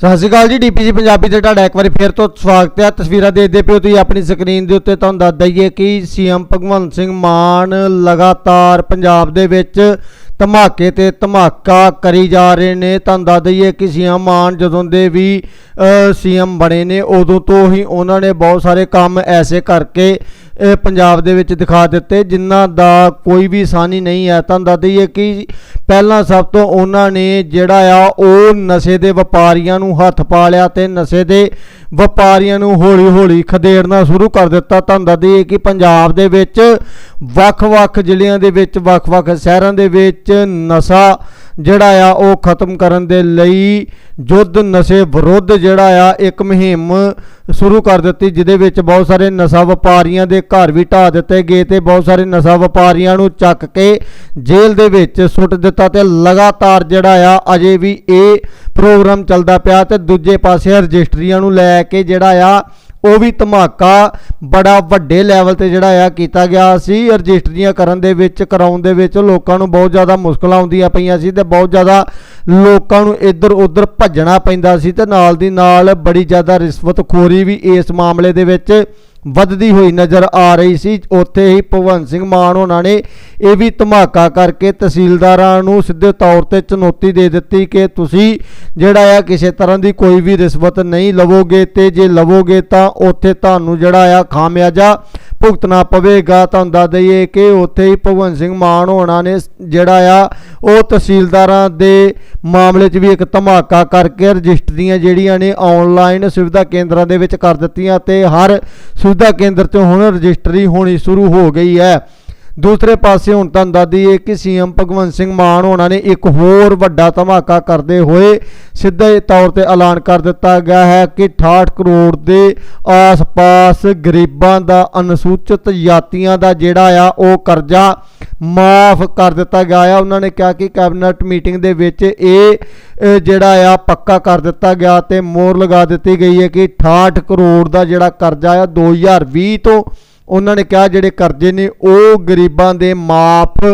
ਸਤਿ ਸ਼੍ਰੀ ਅਕਾਲ ਜੀ ਡੀਪੀਜੀ ਪੰਜਾਬੀ ਤੇ ਤੁਹਾਡਾ ਇੱਕ ਵਾਰੀ ਫੇਰ ਤੋਂ ਸਵਾਗਤ ਹੈ। ਤਸਵੀਰਾਂ ਦੇਖਦੇ ਪਿਓ ਤੁਸੀਂ ਆਪਣੀ ਸਕਰੀਨ ਦੇ ਉੱਤੇ। ਤੁਹਾਨੂੰ ਦੱਸ ਦਈਏ ਕਿ ਸੀਐਮ ਭਗਵੰਤ ਸਿੰਘ ਮਾਨ ਲਗਾਤਾਰ ਪੰਜਾਬ ਦੇ ਵਿੱਚ ਧਮਾਕੇ ਤੇ ਧਮਾਕਾ ਕਰੀ ਜਾ ਰਹੇ ਨੇ। ਤੁਹਾਨੂੰ ਦੱਸ ਦਈਏ ਕਿ ਸੀਐਮ ਮਾਨ ਜਦੋਂ ਦੇ ਵੀ ਸੀਐਮ ਬਣੇ ਨੇ, ਉਦੋਂ ਤੋਂ ਹੀ ਉਹਨਾਂ ਨੇ ਬਹੁਤ ਸਾਰੇ ਕੰਮ ਐਸੇ ਕਰਕੇ ਪੰਜਾਬ ਦੇ ਵਿੱਚ ਦਿਖਾ ਦਿੱਤੇ, ਜਿਨ੍ਹਾਂ ਦਾ ਕੋਈ ਵੀ ਸਾਨੀ ਨਹੀਂ ਹੈ। ਤੁਹਾਨੂੰ ਦੱਸ ਦਈਏ ਕਿ ਪਹਿਲਾਂ ਸਭ ਤੋਂ ਉਹਨਾਂ ਨੇ ਜਿਹੜਾ ਆ, ਉਹ ਨਸ਼ੇ ਦੇ ਵਪਾਰੀਆਂ ਨੂੰ ਹੱਥ ਪਾ ਲਿਆ ਤੇ ਨਸ਼ੇ ਦੇ ਵਪਾਰੀਆਂ ਨੂੰ ਹੌਲੀ-ਹੌਲੀ ਖਦੇੜਨਾ ਸ਼ੁਰੂ ਕਰ ਦਿੱਤਾ। ਤੁਹਾਨੂੰ ਦੱਸ ਦਈਏ ਕਿ ਪੰਜਾਬ ਦੇ ਵਿੱਚ ਵੱਖ-ਵੱਖ ਜ਼ਿਲ੍ਹਿਆਂ ਦੇ ਵਿੱਚ, ਵੱਖ-ਵੱਖ ਸ਼ਹਿਰਾਂ ਦੇ ਵਿੱਚ ਨਸ਼ਾ ਜਿਹੜਾ ਆ ਉਹ ਖਤਮ ਕਰਨ ਦੇ ਲਈ ਯੁੱਧ ਨਸ਼ੇ ਵਿਰੁੱਧ ਜਿਹੜਾ ਆ ਇੱਕ ਮੁਹਿੰਮ ਸ਼ੁਰੂ ਕਰ ਦਿੱਤੀ, ਜਿਹਦੇ ਵਿੱਚ ਬਹੁਤ ਸਾਰੇ ਨਸ਼ਾ ਵਪਾਰੀਆਂ ਦੇ ਘਰ ਵੀ ਢਾਹ ਦਿੱਤੇ ਗਏ ਤੇ ਬਹੁਤ ਸਾਰੇ ਨਸ਼ਾ ਵਪਾਰੀਆਂ ਨੂੰ ਚੱਕ ਕੇ ਜੇਲ੍ਹ ਦੇ ਵਿੱਚ ਸੁੱਟ ਦਿੱਤਾ ਤੇ ਲਗਾਤਾਰ ਜਿਹੜਾ ਆ ਅਜੇ ਵੀ ਇਹ ਪ੍ਰੋਗਰਾਮ ਚੱਲਦਾ ਪਿਆ ਤੇ ਦੂਜੇ ਪਾਸੇ ਰਜਿਸਟਰੀਆਂ ਨੂੰ ਲੈ ਕੇ ਜਿਹੜਾ ਆ ਉਹ ਵੀ ਧਮਾਕਾ ਬੜਾ ਵੱਡੇ ਲੈਵਲ ਤੇ ਜਿਹੜਾ ਆ ਕੀਤਾ ਗਿਆ ਸੀ। ਰਜਿਸਟਰੀਆਂ ਕਰਨ ਦੇ ਵਿੱਚ, ਕਰਾਉਣ ਦੇ ਵਿੱਚ ਲੋਕਾਂ ਨੂੰ ਬਹੁਤ ਜ਼ਿਆਦਾ ਮੁਸ਼ਕਲਾਂ ਆਉਂਦੀਆਂ ਪਈਆਂ ਸੀ ਤੇ ਬਹੁਤ ਜ਼ਿਆਦਾ ਲੋਕਾਂ ਨੂੰ ਇੱਧਰ ਉੱਧਰ ਭੱਜਣਾ ਪੈਂਦਾ ਸੀ ਤੇ ਨਾਲ ਦੀ ਨਾਲ ਬੜੀ ਜ਼ਿਆਦਾ ਰਿਸ਼ਵਤਖੋਰੀ ਵੀ ਇਸ ਮਾਮਲੇ ਦੇ ਵਿੱਚ ਵੱਧਦੀ ਹੋਈ ਨਜ਼ਰ ਆ ਰਹੀ ਸੀ। ਉੱਥੇ ਹੀ ਭਗਵੰਤ ਸਿੰਘ ਮਾਨ ਉਹਨਾਂ ਨੇ ਇਹ ਵੀ ਧਮਾਕਾ ਕਰਕੇ ਤਹਿਸੀਲਦਾਰਾਂ ਨੂੰ ਸਿੱਧੇ ਤੌਰ ਤੇ ਚੁਣੌਤੀ ਦੇ ਦਿੱਤੀ ਕਿ ਤੁਸੀਂ ਜਿਹੜਾ ਆ ਕਿਸੇ ਤਰ੍ਹਾਂ ਦੀ ਕੋਈ ਵੀ ਰਿਸ਼ਵਤ ਨਹੀਂ ਲਵੋਗੇ ਤੇ ਜੇ ਲਵੋਗੇ ਤਾਂ ਉੱਥੇ ਤੁਹਾਨੂੰ ਜਿਹੜਾ ਆ ਖਾਮਿਆਜਾ ਭੁਗਤਣਾ ਪਵੇਗਾ, ਤੁਹਾਨੂੰ ਦੱਸ ਦਈਏ ਕਿ ਉੱਥੇ ਹੀ ਭਗਵੰਤ ਸਿੰਘ ਮਾਨ ਹੋਣਾ ਨੇ ਜਿਹੜਾ ਆ, ਉਹ ਤਹਿਸੀਲਦਾਰਾਂ ਦੇ ਮਾਮਲੇ 'ਚ ਵੀ ਇੱਕ ਧਮਾਕਾ ਕਰਕੇ ਰਜਿਸਟਰੀਆਂ ਜਿਹੜੀਆਂ ਨੇ ਆਨਲਾਈਨ ਸੁਵਿਧਾ ਕੇਂਦਰਾਂ ਦੇ ਵਿੱਚ ਕਰ ਦਿੱਤੀਆਂ ਤੇ ਹਰ ਸੁਵਿਧਾ ਕੇਂਦਰ 'ਤੇ ਹੁਣ ਰਜਿਸਟਰੀ ਹੋਣੀ ਸ਼ੁਰੂ ਹੋ ਗਈ ਹੈ। ਦੂਸਰੇ ਪਾਸੇ ਹੁਣ ਤੁਹਾਨੂੰ ਦੱਸ ਦਈਏ ਕਿ ਸੀਐਮ ਭਗਵੰਤ ਸਿੰਘ ਮਾਨ ਹੋਣਾ ਨੇ ਇੱਕ ਹੋਰ ਵੱਡਾ ਧਮਾਕਾ ਕਰਦੇ ਹੋਏ ਸਿੱਧੇ ਤੌਰ ਤੇ ਐਲਾਨ ਕਰ ਦਿੱਤਾ ਗਿਆ ਹੈ ਕਿ 68 ਕਰੋੜ ਦੇ ਆਸ-ਪਾਸ ਗਰੀਬਾਂ ਦਾ, ਅਨੁਸੂਚਿਤ ਜਾਤੀਆਂ ਦਾ ਜਿਹੜਾ ਆ, ਉਹ ਕਰਜ਼ਾ ਮਾਫ ਕਰ ਦਿੱਤਾ ਗਿਆ ਆ। ਉਹਨਾਂ ਨੇ ਕਿਹਾ ਕਿ ਕੈਬਨਿਟ ਮੀਟਿੰਗ ਦੇ ਵਿੱਚ ਇਹ ਜਿਹੜਾ ਆ, ਪੱਕਾ ਕਰ ਦਿੱਤਾ ਗਿਆ ਤੇ ਮੋਹਰ ਲਗਾ ਦਿੱਤੀ ਗਈ ਹੈ ਕਿ 68 ਕਰੋੜ ਦਾ ਜਿਹੜਾ ਕਰਜ਼ਾ ਆ 2020 ਤੋਂ ਉਹਨਾਂ ਨੇ ਕਿਹਾ, ਜਿਹੜੇ ਕਰਜ਼ੇ ਨੇ, ਉਹ ਗਰੀਬਾਂ ਦੇ ਮਾਫ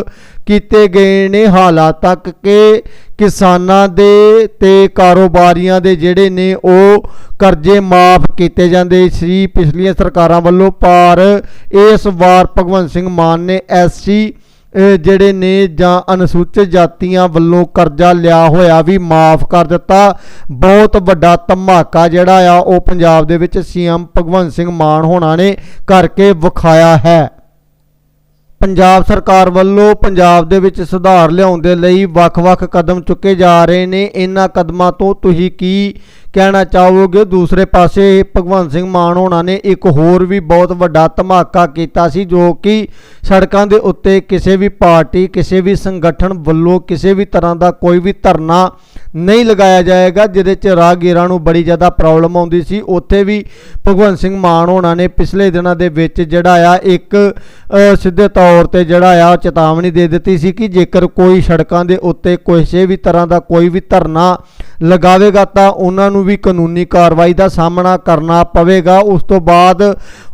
ਕੀਤੇ ਗਏ ਨੇ। ਹਾਲਾਤ ਤੱਕ ਕਿ ਕਿਸਾਨਾਂ ਦੇ ਤੇ ਕਾਰੋਬਾਰੀਆਂ ਦੇ ਜਿਹੜੇ ਨੇ, ਉਹ ਕਰਜ਼ੇ ਮਾਫ ਕੀਤੇ ਜਾਂਦੇ ਸੀ। ਪਿਛਲੀਆਂ ਸਰਕਾਰਾਂ ਵੱਲੋਂ, ਪਰ ਇਸ ਵਾਰ ਭਗਵੰਤ ਸਿੰਘ ਮਾਨ ਨੇ ਐਸਸੀ ਜਿਹੜੇ ਨੇ ਜਾਂ ਅਨੁਸੂਚਿਤ ਜਾਤੀਆਂ ਵੱਲੋਂ ਕਰਜ਼ਾ ਲਿਆ ਹੋਇਆ ਵੀ ਮਾਫ ਕਰ ਦਿੱਤਾ। ਬਹੁਤ ਵੱਡਾ ਧਮਾਕਾ ਜਿਹੜਾ ਆ, ਉਹ ਪੰਜਾਬ ਦੇ ਵਿੱਚ ਸੀਐਮ ਭਗਵੰਤ ਸਿੰਘ ਮਾਨ ਹੋਣਾ ਨੇ ਕਰਕੇ ਵਿਖਾਇਆ ਹੈ। ਪੰਜਾਬ ਸਰਕਾਰ ਵੱਲੋਂ ਪੰਜਾਬ ਦੇ ਵਿੱਚ ਸੁਧਾਰ ਲਿਆਉਣ ਦੇ ਲਈ ਵੱਖ-ਵੱਖ ਕਦਮ ਚੁੱਕੇ ਜਾ ਰਹੇ ਨੇ। ਇਹਨਾਂ ਕਦਮਾਂ ਤੋਂ ਤੁਸੀਂ ਕੀ ਕਹਿਣਾ ਚਾਹੋਗੇ? ਦੂਸਰੇ ਪਾਸੇ ਭਗਵੰਤ ਸਿੰਘ ਮਾਨ ਹੋਣਾ ਨੇ ਇੱਕ ਹੋਰ ਵੀ ਬਹੁਤ ਵੱਡਾ ਧਮਾਕਾ ਕੀਤਾ ਸੀ, ਜੋ ਕਿ ਸੜਕਾਂ ਦੇ ਉੱਤੇ ਕਿਸੇ ਵੀ ਪਾਰਟੀ, ਕਿਸੇ ਵੀ ਸੰਗਠਨ ਵੱਲੋਂ ਕਿਸੇ ਵੀ ਤਰ੍ਹਾਂ ਦਾ ਕੋਈ ਵੀ ਧਰਨਾ ਨਹੀਂ ਲਗਾਇਆ ਜਾਏਗਾ, ਜਿਹਦੇ ਚ ਰਾਹਗੀਰਾਂ ਨੂੰ ਬੜੀ ਜ਼ਿਆਦਾ ਪ੍ਰੋਬਲਮ ਆਉਂਦੀ ਸੀ। ਉੱਥੇ ਵੀ ਭਗਵੰਤ ਸਿੰਘ ਮਾਨ ਹੋਣਾ ਨੇ ਪਿਛਲੇ ਦਿਨਾਂ ਦੇ ਵਿੱਚ ਜਿਹੜਾ ਆ ਇੱਕ ਸਿੱਧੇ ਤੌਰ ਤੌਰ ਤੇ ਜਿਹੜਾ ਆ ਚੇਤਾਵਨੀ ਦੇ ਦਿੱਤੀ ਸੀ ਕਿ ਜੇਕਰ ਕੋਈ ਸੜਕਾਂ ਦੇ ਉੱਤੇ ਕਿਸੇ ਵੀ ਤਰ੍ਹਾਂ ਦਾ ਕੋਈ ਵੀ ਧਰਨਾ ਲਗਾਵੇਗਾ ਤਾਂ ਉਹਨਾਂ ਨੂੰ ਵੀ ਕਾਨੂੰਨੀ ਕਾਰਵਾਈ ਦਾ ਸਾਹਮਣਾ ਕਰਨਾ ਪਵੇਗਾ। ਉਸ ਤੋਂ ਬਾਅਦ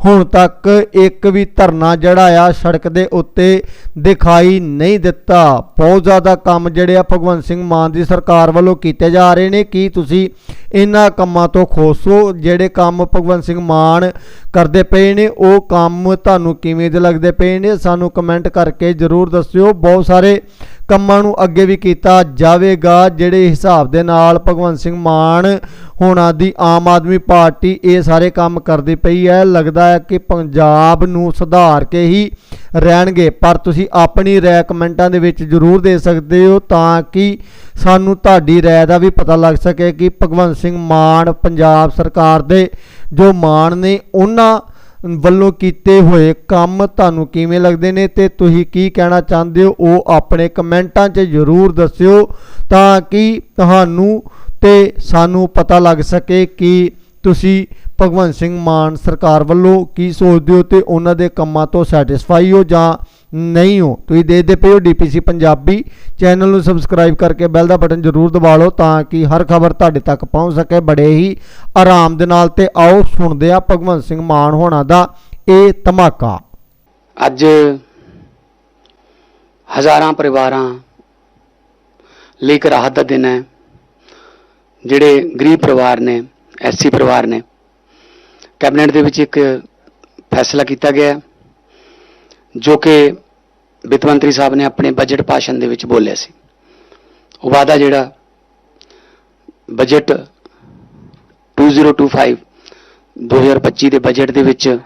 ਹੁਣ ਤੱਕ ਇੱਕ ਵੀ ਧਰਨਾ ਜਿਹੜਾ ਆ ਸੜਕ ਦੇ ਉੱਤੇ ਦਿਖਾਈ ਨਹੀਂ ਦਿੱਤਾ। ਬਹੁਤ ਜ਼ਿਆਦਾ ਕੰਮ ਜਿਹੜੇ ਆ ਭਗਵੰਤ ਸਿੰਘ ਮਾਨ ਦੀ ਸਰਕਾਰ ਵੱਲੋਂ ਕੀਤੇ ਜਾ ਰਹੇ ਨੇ। ਕੀ ਤੁਸੀਂ ਇਹਨਾਂ ਕੰਮਾਂ ਤੋਂ ਖੋਸੋ ਜਿਹੜੇ ਕੰਮ ਭਗਵੰਤ ਸਿੰਘ ਮਾਨ ਕਰਦੇ ਪਏ ਨੇ, ਉਹ ਕੰਮ ਤੁਹਾਨੂੰ ਕਿਵੇਂ ਦੇ ਲੱਗਦੇ ਪਏ ਨੇ? ਸਾਨੂੰ ਕਮੈਂਟ ਕਰਕੇ ਜਰੂਰ ਦੱਸਿਓ। ਬਹੁਤ ਸਾਰੇ ਕੰਮਾਂ ਨੂੰ ਅੱਗੇ ਵੀ ਕੀਤਾ ਜਾਵੇਗਾ, ਜਿਹੜੇ ਹਿਸਾਬ ਦੇ ਨਾਲ ਭਗਵੰਤ ਸਿੰਘ ਮਾਨ ਹੋਣਾ ਦੀ ਆਮ ਆਦਮੀ ਪਾਰਟੀ ਇਹ ਸਾਰੇ ਕੰਮ ਕਰਦੀ ਪਈ ਹੈ। ਲੱਗਦਾ ਹੈ ਕਿ ਪੰਜਾਬ ਨੂੰ ਸੁਧਾਰ ਕੇ ਹੀ ਰਹਿਣਗੇ, ਪਰ ਤੁਸੀਂ ਆਪਣੀ ਰਾਏ ਕਮੈਂਟਾਂ ਦੇ ਵਿੱਚ ਜਰੂਰ ਦੇ ਸਕਦੇ ਹੋ ਤਾਂ ਕਿ ਸਾਨੂੰ ਤੁਹਾਡੀ ਰਾਏ ਦਾ ਵੀ ਪਤਾ ਲੱਗ ਸਕੇ ਕਿ ਭਗਵੰਤ ਸਿੰਘ ਮਾਨ ਪੰਜਾਬ ਸਰਕਾਰ ਦੇ ਜੋ ਮਾਨ ਨੇ, ਉਹਨਾਂ ਵੱਲੋਂ ਕੀਤੇ ਹੋਏ ਕੰਮ ਤੁਹਾਨੂੰ ਕਿਵੇਂ ਲੱਗਦੇ ਨੇ ਤੇ ਤੁਸੀਂ ਕੀ ਕਹਿਣਾ ਚਾਹੁੰਦੇ ਹੋ, ਉਹ ਆਪਣੇ ਕਮੈਂਟਾਂ 'ਚ ਜ਼ਰੂਰ ਦੱਸਿਓ ਤਾਂ ਕਿ ਤੁਹਾਨੂੰ ਤੇ ਸਾਨੂੰ ਪਤਾ ਲੱਗ ਸਕੇ ਕਿ ਤੁਸੀਂ ਭਗਵੰਤ ਸਿੰਘ ਮਾਨ ਸਰਕਾਰ ਵੱਲੋਂ ਕੀ ਸੋਚਦੇ ਹੋ ਤੇ ਉਹਨਾਂ ਦੇ ਕੰਮਾਂ ਤੋਂ ਸੈਟੀਸਫਾਈ ਹੋ ਜਾਂ ਨਹੀਂ ਹੋ। ਤੁਸੀਂ ਦੇਖਦੇ ਪਏ ਹੋ ਡੀਪੀਸੀ ਪੰਜਾਬੀ। ਚੈਨਲ ਨੂੰ ਸਬਸਕ੍ਰਾਈਬ ਕਰਕੇ ਬੈਲ ਦਾ ਬਟਨ ਜ਼ਰੂਰ ਦਬਾ ਲਓ ਤਾਂ ਕਿ ਹਰ ਖਬਰ ਤੁਹਾਡੇ ਤੱਕ ਪਹੁੰਚ ਸਕੇ। ਬੜੇ ਹੀ ਆਰਾਮ ਦੇ ਨਾਲ ਤੇ ਆਓ ਸੁਣਦੇ ਆ ਭਗਵੰਤ ਸਿੰਘ ਮਾਨ ਹੋਣਾ ਦਾ ਇਹ ਧਮਾਕਾ। ਅੱਜ ਹਜ਼ਾਰਾਂ ਪਰਿਵਾਰਾਂ ਲਈ ਇੱਕ ਰਾਹਤ ਦਾ ਦਿਨ ਹੈ। ਜਿਹੜੇ ਗਰੀਬ ਪਰਿਵਾਰ ਨੇ ਐਸਸੀ ਪਰਿਵਾਰ ਨੇ, ਕੈਬਨਿਟ ਦੇ ਵਿੱਚ ਇੱਕ ਫੈਸਲਾ ਕੀਤਾ ਗਿਆ ਜੋ ਕਿ ਵਿੱਤ ਮੰਤਰੀ ਸਾਹਿਬ ਨੇ ਆਪਣੇ ਬਜਟ ਭਾਸ਼ਣ ਦੇ ਵਿੱਚ ਬੋਲਿਆ ਸੀ। ਉਹ ਵਾਅਦਾ ਜਿਹੜਾ ਬਜਟ 2025 2025 ਦੇ ਬਜਟ ਦੇ ਵਿੱਚ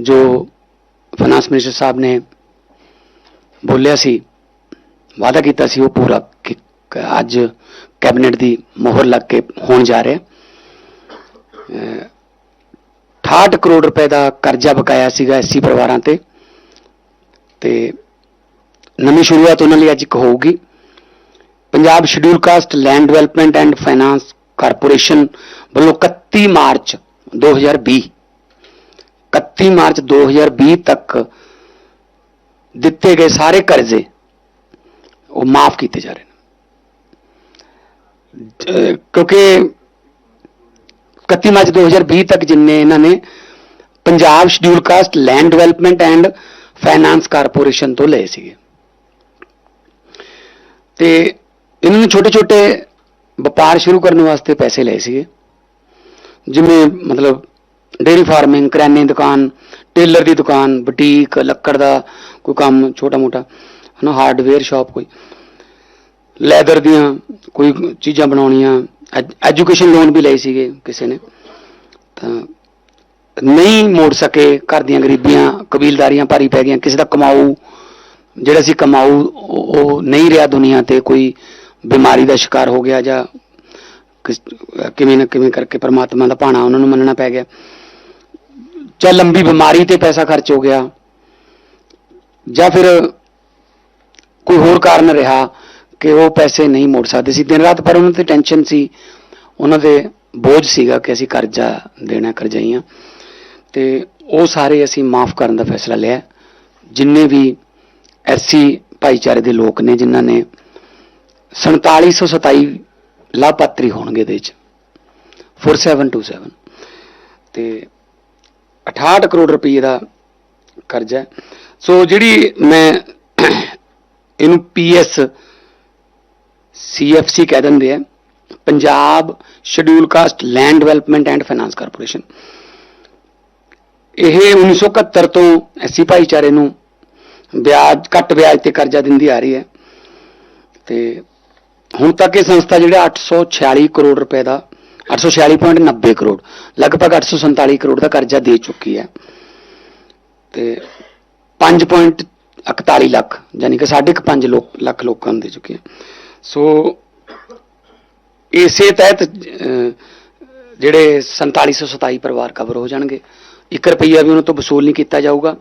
ਜੋ ਫਾਈਨਾਂਸ ਮਿਨਿਸਟਰ ਸਾਹਿਬ ਨੇ ਬੋਲਿਆ ਸੀ, ਵਾਅਦਾ ਕੀਤਾ ਸੀ, ਉਹ ਪੂਰਾ ਕਿ- ਅੱਜ ਕੈਬਨਿਟ ਦੀ ਮੋਹਰ ਲੱਗ ਕੇ ਹੋਣ ਜਾ ਰਿਹਾ। ਹੈ 68 ਕਰੋੜ ਰੁਪਏ ਦਾ ਕਰਜ਼ਾ ਬਕਾਇਆ ਸੀਗਾ ਐਸਸੀ ਪਰਿਵਾਰਾਂ ਤੇ। ਤੇ ਨਵੀਂ ਸ਼ੁਰੂਆਤ ਉਹਨਾਂ ਲਈ ਅੱਜ ਇੱਕ ਹੋਊਗੀ। Punjab schedule caste land development and finance corporation ਵੱਲੋਂ 31 ਮਾਰਚ 2020 31 ਮਾਰਚ 2020 ਤੱਕ ਦਿੱਤੇ ਗਏ ਸਾਰੇ ਕਰਜ਼ੇ ਉਹ ਮਾਫ ਕੀਤੇ ਜਾ ਰਹੇ ਨੇ। ਕਿਉਂਕਿ 31 ਮਾਰਚ 2020 ਤੱਕ ਜਿੰਨੇ ਇਹਨਾਂ ਨੇ Punjab schedule caste land development and finance corporation ਤੋਂ ਲਏ ਸੀਗੇ। ਤੇ ਇਹਨਾਂ ਨੇ ਛੋਟੇ ਛੋਟੇ ਵਪਾਰ ਸ਼ੁਰੂ ਕਰਨ ਵਾਸਤੇ ਪੈਸੇ ਲਏ ਸੀਗੇ। ਜਿਵੇਂ ਮਤਲਬ ਡੇਰੀ ਫਾਰਮਿੰਗ ਕਰਿਆਨੇ ਦੀ ਦੁਕਾਨ, ਟੇਲਰ ਦੀ ਦੁਕਾਨ, ਬੁਟੀਕ, ਲੱਕੜ ਦਾ ਕੋਈ ਕੰਮ ਛੋਟਾ ਮੋਟਾ, ਹਨਾ ਹਾਰਡਵੇਅਰ ਸ਼ਾਪ ਕੋਈ। ਲੈਦਰ ਦੀਆਂ ਕੋਈ ਚੀਜ਼ਾਂ ਬਣਾਉਣੀਆਂ ਐਜੂਕੇਸ਼ਨ ਲੋਨ ਵੀ ਲਏ ਸੀਗੇ ਕਿਸੇ ਨੇ। ਤਾਂ ਨਹੀਂ ਮੋੜ ਸਕੇ ਘਰ ਦੀਆਂ ਗਰੀਬੀਆਂ, ਕਬੀਲਦਾਰੀਆਂ, ਭਾਰੀ ਪੈ ਗਈਆਂ ਕਿਸੇ ਦਾ ਕਮਾਊ, ਜਿਹੜਾ ਸੀ ਕਮਾਊ, ਉਹ ਨਹੀਂ ਰਿਹਾ ਦੁਨੀਆ ਤੇ ਕੋਈ ਬਿਮਾਰੀ ਦਾ ਸ਼ਿਕਾਰ ਹੋ ਗਿਆ ਜਾਂ ਕਿਸ- ਕਿਵੇਂ ਨਾ ਕਿਵੇਂ ਕਰਕੇ ਪਰਮਾਤਮਾ ਦਾ ਭਾਣਾ ਉਹਨਾਂ ਨੂੰ ਮੰਨਣਾ ਪੈ ਗਿਆ। ਜਾਂ ਲੰਬੀ ਬਿਮਾਰੀ ਤੇ ਪੈਸਾ ਖਰਚ ਹੋ ਗਿਆ, ਜਾਂ ਫਿਰ ਕੋਈ ਹੋਰ ਕਾਰਨ ਰਿਹਾ ਕਿ ਉਹ ਪੈਸੇ ਨਹੀਂ ਮੋੜ ਸਕਦੇ ਸੀ। ਦਿਨ ਰਾਤ ਪਰ ਉਹਨਾਂ ਤੇ ਟੈਨਸ਼ਨ ਸੀ, ਉਹਨਾਂ ਦੇ ਬੋਝ ਸੀਗਾ ਕਿ ਅਸੀਂ ਕਰਜ਼ਾ ਦੇਣਾ, ਕਰਜ਼ਾਈਆਂ। ਤੇ ਉਹ ਸਾਰੇ ਅਸੀਂ ਮਾਫ ਕਰਨ ਦਾ ਫੈਸਲਾ ਲਿਆ ਜਿੰਨੇ ਵੀ ਐਸਸੀ ਭਾਈਚਾਰੇ ਦੇ ਲੋਕ ਨੇ, ਜਿਨ੍ਹਾਂ ਨੇ 4727 ਲਾਭਪਾਤਰੀ ਹੋਣਗੇ ਇਹਦੇ ਵਿੱਚ। 4727 ਤੇ 68 ਕਰੋੜ ਰੁਪਏ ਦਾ ਕਰਜ਼ਾ ਹੈ। ਸੋ ਜਿਹੜੀ ਮੈਂ ਇਹਨੂੰ ਪੀਐਸ ਸੀਐਫਸੀ ਕਹਿ ਦਿੰਦੇ ਆ, Punjab schedule caste land development and finance corporation ਇਹ 1971 ਤੋਂ ਐਸੀ ਭਾਈਚਾਰੇ ਨੂੰ ਵਿਆਜ ਘੱਟ ਵਿਆਜ ਤੇ ਕਰਜ਼ਾ ਦਿੰਦੀ ਆ ਰਹੀ ਹੈ। ਤੇ ਹੁਣ ਤੱਕ ਇਹ ਸੰਸਥਾ ਜਿਹੜਾ 846 ਕਰੋੜ ਰੁਪਏ ਦਾ 846.90 ਕਰੋੜ ਲਗਭਗ 847 ਕਰੋੜ ਦਾ ਕਰਜ਼ਾ ਦੇ ਚੁੱਕੀ ਹੈ। ਤੇ 5.41 ਲੱਖ ਯਾਨੀ ਕਿ 5.5 ਲੋਕ ਲੱਖ ਲੋਕਾਂ ਨੂੰ ਦੇ ਚੁੱਕੀ ਹੈ। ਸੋ ਇਸੇ ਤਹਿਤ ਅਹ, ਜਿਹੜੇ 4727 ਪਰਿਵਾਰ ਕਵਰ ਹੋ ਜਾਣਗੇ। 1 ਰੁਪਈਆ ਵੀ ਉਹਨਾਂ ਤੋਂ ਵਸੂਲ ਨਹੀਂ ਕੀਤਾ ਜਾਊਗਾ।